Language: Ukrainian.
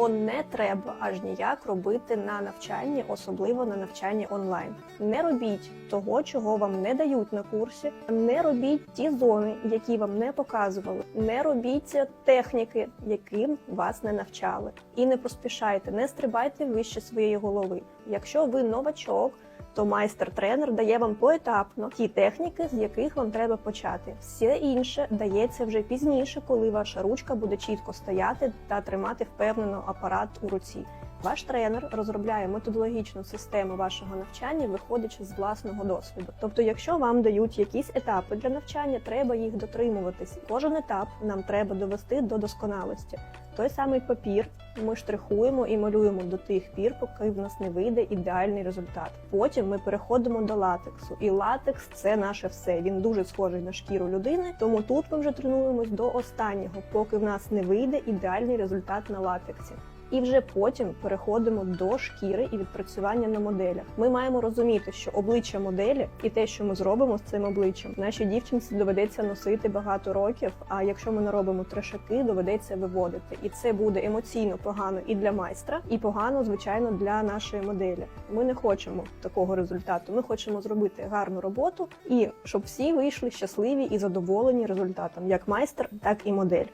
Цього не треба аж ніяк робити на навчанні, особливо на навчанні онлайн. Не робіть того, чого вам не дають на курсі. Не робіть ті зони, які вам не показували. Не робіть техніки, яким вас не навчали. І не поспішайте, не стрибайте вище своєї голови. Якщо ви новачок, то майстер-тренер дає вам поетапно ті техніки, з яких вам треба почати. Все інше дається вже пізніше, коли ваша ручка буде чітко стояти та тримати впевнено апарат у руці. Ваш тренер розробляє методологічну систему вашого навчання, виходячи з власного досвіду. Тобто, якщо вам дають якісь етапи для навчання, треба їх дотримуватись. Кожен етап нам треба довести до досконалості. Той самий папір ми штрихуємо і малюємо до тих пір, поки в нас не вийде ідеальний результат. Потім ми переходимо до латексу, і латекс це наше все. Він дуже схожий на шкіру людини. Тому тут ми вже тренуємось до останнього, поки в нас не вийде ідеальний результат на латексі. І вже потім переходимо до шкіри і відпрацювання на моделях. Ми маємо розуміти, що обличчя моделі і те, що ми зробимо з цим обличчям, нашій дівчинці доведеться носити багато років. А якщо ми не робимо трешаки, доведеться виводити. І це буде емоційно погано і для майстра, і погано, звичайно, для нашої моделі. Ми не хочемо такого результату. Ми хочемо зробити гарну роботу і щоб всі вийшли щасливі і задоволені результатом, як майстер, так і модель.